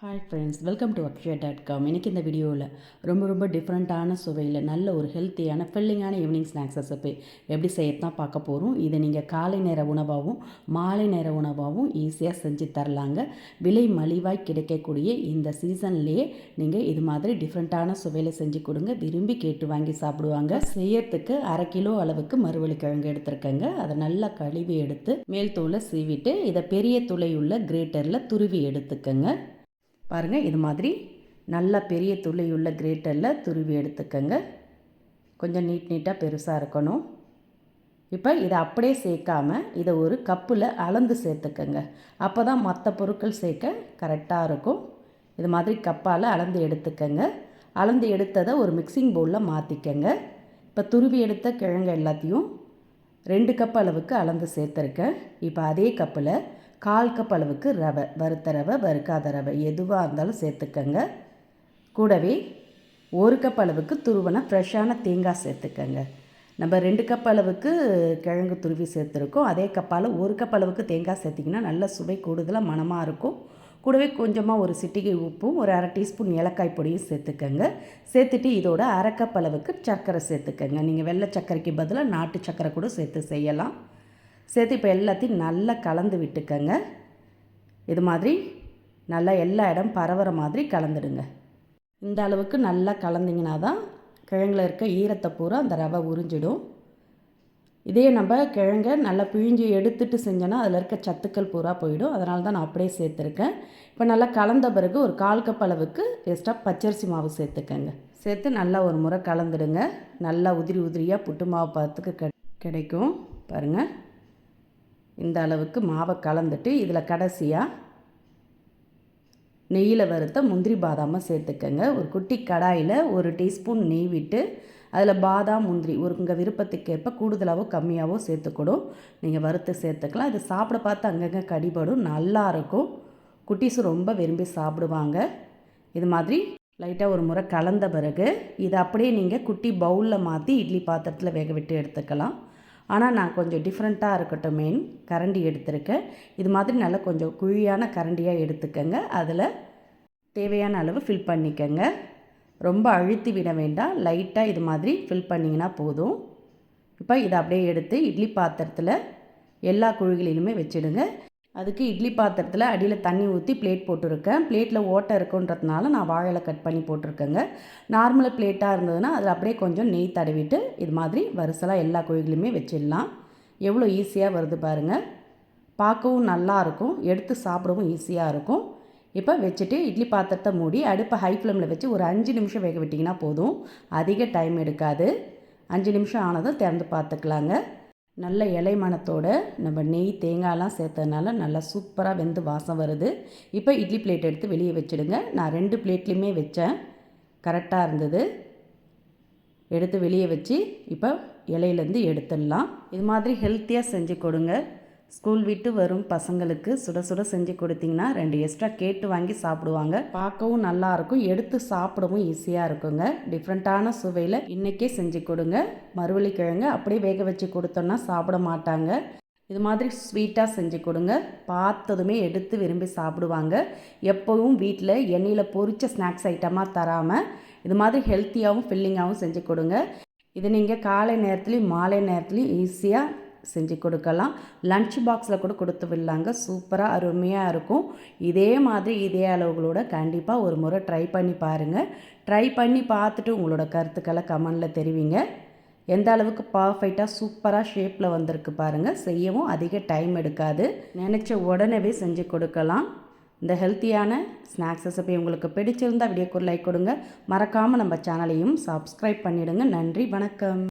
Hi friends welcome to Akshaya dot com இன்றைக்கி இந்த வீடியோவில் ரொம்ப ரொம்ப டிஃப்ரெண்ட்டான சுவையில் நல்ல ஒரு ஹெல்த்தியான ஃபில்லிங்கான ஈவினிங் ஸ்நாக்ஸ் ரெசிபி எப்படி செய்யத்தான் பார்க்க போகிறோம் இதை நீங்கள் காலை நேர உணவாகவும் மாலை நேர உணவாகவும் ஈஸியாக செஞ்சு தரலாங்க. விலை மலிவாய் கிடைக்கக்கூடிய இந்த சீசன்லேயே நீங்கள் இது மாதிரி டிஃப்ரெண்ட்டான சுவையில் செஞ்சு கொடுங்க. விரும்பி கேட்டு வாங்கி சாப்பிடுவாங்க. செய்யறதுக்கு அரை கிலோ அளவுக்கு மறுவழி கிழங்கு எடுத்துருக்கேங்க. அதை நல்லா கழுவி எடுத்து மேல் தூளை சீவிட்டு இதை பெரிய துளையுள்ள கிரேட்டரில் துருவி எடுத்துக்கங்க. பாருங்கள் இது மாதிரி நல்லா பெரிய துளியுள்ள கிரேட்டரில் துருவி எடுத்துக்கங்க. கொஞ்சம் நீட் நீட்டாக பெருசாக இருக்கணும். இப்போ இதை அப்படியே சேர்க்காம இதை ஒரு கப்பில் அளந்து சேர்த்துக்கங்க. அப்போ தான் மற்ற பொருட்கள் சேர்க்க கரெக்டாக இருக்கும். இது மாதிரி கப்பால் அளந்து எடுத்துக்கங்க. அளந்து எடுத்ததை ஒரு மிக்சிங் பவுலில் மாற்றிக்கங்க இப்போ துருவி எடுத்த கிழங்கு எல்லாத்தையும் ரெண்டு கப் அளவுக்கு அளந்து சேர்த்துருக்கேன். இப்போ அதே கப்பில் கால் கப் அளவுக்கு ரவை. வறுத்த ரவை வறுக்காத ரவை. எதுவாக இருந்தாலும் சேர்த்துக்கங்க. கூடவே ஒரு கப் அளவுக்கு துருவன ஃப்ரெஷ்ஷான தேங்காய் சேர்த்துக்கங்க. நம்ம ரெண்டு கப் அளவுக்கு கிழங்கு துருவி சேர்த்துருக்கோம். அதே கப்பால் ஒரு கப் அளவுக்கு தேங்காய் சேர்த்திங்கன்னா நல்ல சுவை கூடுதலாக மனமாக இருக்கும். கூடவே கொஞ்சமாக ஒரு சிட்டிகை உப்பும் ஒரு அரை டீஸ்பூன் ஏலக்காய் பொடியும் சேர்த்துக்கங்க. சேர்த்துட்டு இதோட அரை கப் அளவுக்கு சர்க்கரை சேர்த்துக்கங்க. நீங்கள் வெள்ளை சர்க்கரைக்கு பதிலாக நாட்டு சர்க்கரை கூட சேர்த்து செய்யலாம். சேர்த்து இப்போ எல்லாத்தையும் நல்லா கலந்து விட்டுக்கங்க. இது மாதிரி நல்லா எல்லா இடம் பரவுற மாதிரி கலந்துடுங்க. இந்த அளவுக்கு நல்லா கலந்திங்கன்னா தான் கிழங்குல இருக்க ஈரத்தை பூரா அந்த ரவை உறிஞ்சிடும். இதே நம்ம கிழங்க நல்லா பிழிஞ்சு எடுத்துட்டு செஞ்சோன்னா அதில் இருக்க சத்துக்கள் பூரா போயிடும். அதனால தான் நான் அப்படியே சேர்த்துருக்கேன். இப்போ நல்லா கலந்த பிறகு ஒரு கால் கப் அளவுக்கு எக்ஸ்ட்ரா பச்சரிசி மாவு சேர்த்துக்கங்க. சேர்த்து நல்லா ஒரு முறை கலந்துடுங்க. நல்லா உதிரி உதிரியாக புட்டு மாவு பார்த்துக்கு கிடைக்கும். பாருங்கள் இந்த அளவுக்கு மாவை கலந்துட்டு இதில் கடைசியாக நெய்யில் வறுத்த முந்திரி பாதாமை சேர்த்துக்கங்க. ஒரு குட்டி கடாயில் ஒரு டீஸ்பூன் நெய் விட்டு அதில் பாதாம் முந்திரி ஒரு உங்கள் விருப்பத்துக்கேற்ப கூடுதலாகவோ கம்மியாகவோ சேர்த்துக்கூடும் நீங்கள் வறுத்து சேர்த்துக்கலாம். இது சாப்பிட பார்த்து அங்கங்கே கடிபடும். நல்லாயிருக்கும் குட்டீஸ் ரொம்ப விரும்பி சாப்பிடுவாங்க. இது மாதிரி லைட்டாக ஒரு முறை கலந்த பிறகு இதை அப்படியே நீங்கள் குட்டி பவுலில் மாற்றி இட்லி பாத்திரத்தில் வேக விட்டு எடுத்துக்கலாம். ஆனால் நான் கொஞ்சம் டிஃப்ரெண்ட்டாக இருக்கட்டும் மெயின் கரண்டி எடுத்திருக்கேன். இது மாதிரி நல்லா கொஞ்சம் குழியான கரண்டியாக எடுத்துக்கோங்க. அதில் தேவையான அளவு ஃபில் பண்ணிக்கோங்க. ரொம்ப அழுத்தி விட வேண்டாம். லைட்டாக இது மாதிரி ஃபில் பண்ணிங்கன்னா போதும். இப்போ இதை அப்படியே எடுத்து இட்லி பாத்திரத்தில் எல்லா குழிகளிலுமே வச்சுடுங்க. அதுக்கு இட்லி பாத்திரத்தில் அடியில் தண்ணி ஊற்றி பிளேட் போட்டிருக்கேன். பிளேட்டில் ஓட்டை இருக்குன்றதுனால நான் வாழை கட் பண்ணி போட்டிருக்கேங்க. நார்மல் பிளேட்டாக இருந்ததுன்னா அதில் அப்படியே கொஞ்சம் நெய் தடவிட்டு இது மாதிரி வரிசலாக எல்லா கோயிலுமே வச்சிடலாம். எவ்வளோ ஈஸியாக வருது பாருங்கள் பார்க்கவும் நல்லாயிருக்கும் எடுத்து சாப்பிடவும் ஈஸியாக இருக்கும். இப்போ வச்சுட்டு இட்லி பாத்திரத்தை மூடி அடுப்பை ஹை ஃப்ளேமில் வச்சு ஒரு அஞ்சு நிமிஷம் வேக விட்டிங்கன்னா போதும். அதிக டைம் எடுக்காது. அஞ்சு நிமிஷம் ஆனதும் திறந்து பார்த்துக்கலாங்க. நல்ல இலை மணத்தோடு நம்ம நெய் தேங்காயெலாம் சேர்த்ததுனால நல்லா சூப்பராக வெந்து வாசம் வருது. இப்போ இட்லி பிளேட் எடுத்து வெளியே வச்சுடுங்க. நான் ரெண்டு பிளேட்லேயுமே வச்சேன். கரெக்டாக இருந்தது. எடுத்து வெளியே வச்சு இப்போ இலையிலேருந்து எடுத்துடலாம். இது மாதிரி ஹெல்த்தியாக செஞ்சு கொடுங்க. ஸ்கூல் விட்டு வரும் பசங்களுக்கு சுட சுட செஞ்சு கொடுத்தீங்கன்னா ரெண்டு எக்ஸ்ட்ரா கேட்டு வாங்கி சாப்பிடுவாங்க. பார்க்கவும் நல்லாயிருக்கும் எடுத்து சாப்பிடவும் ஈஸியாக இருக்குங்க. டிஃப்ரெண்ட்டான சுவையில் இன்றைக்கே செஞ்சு கொடுங்க. மறுவள்ளி கிழங்கு அப்படியே வேக வச்சு கொடுத்தோன்னா சாப்பிட மாட்டாங்க. இது மாதிரி ஸ்வீட்டாக செஞ்சு கொடுங்க. பார்த்ததுமே எடுத்து விரும்பி சாப்பிடுவாங்க. எப்போவும் வீட்டில் எண்ணெயில் பொறிச்ச ஸ்நாக்ஸ் ஐட்டமாக தராமல் இது மாதிரி ஹெல்த்தியாகவும் ஃபில்லிங்காகவும் செஞ்சு கொடுங்க. இது நீங்கள் காலை நேரத்துலையும் மாலை நேரத்துலையும் ஈஸியாக செஞ்சு கொடுக்கலாம். லன்ச் பாக்ஸில் கூட கொடுத்து விடலாங்க. சூப்பராக அருமையாக இருக்கும். இதே மாதிரி இதே அளவுகளோட கண்டிப்பாக ஒரு முறை ட்ரை பண்ணி பாருங்கள் ட்ரை பண்ணி பார்த்துட்டு உங்களோட கருத்துக்களை கமெண்டில் தெரிவிங்க. எந்த அளவுக்கு பர்ஃபெக்டாக சூப்பராக ஷேப்பில் வந்திருக்கு பாருங்கள் செய்யவும் அதிக டைம் எடுக்காது. நினச்ச உடனே செஞ்சு கொடுக்கலாம். இந்த ஹெல்த்தியான ஸ்நாக்ஸ் ரெசிபி உங்களுக்கு பிடிச்சிருந்தால் வீடியோக்கு லைக் கொடுங்க. மறக்காமல் நம்ம சேனலையும் சப்ஸ்கிரைப் பண்ணிவிடுங்க நன்றி வணக்கம்.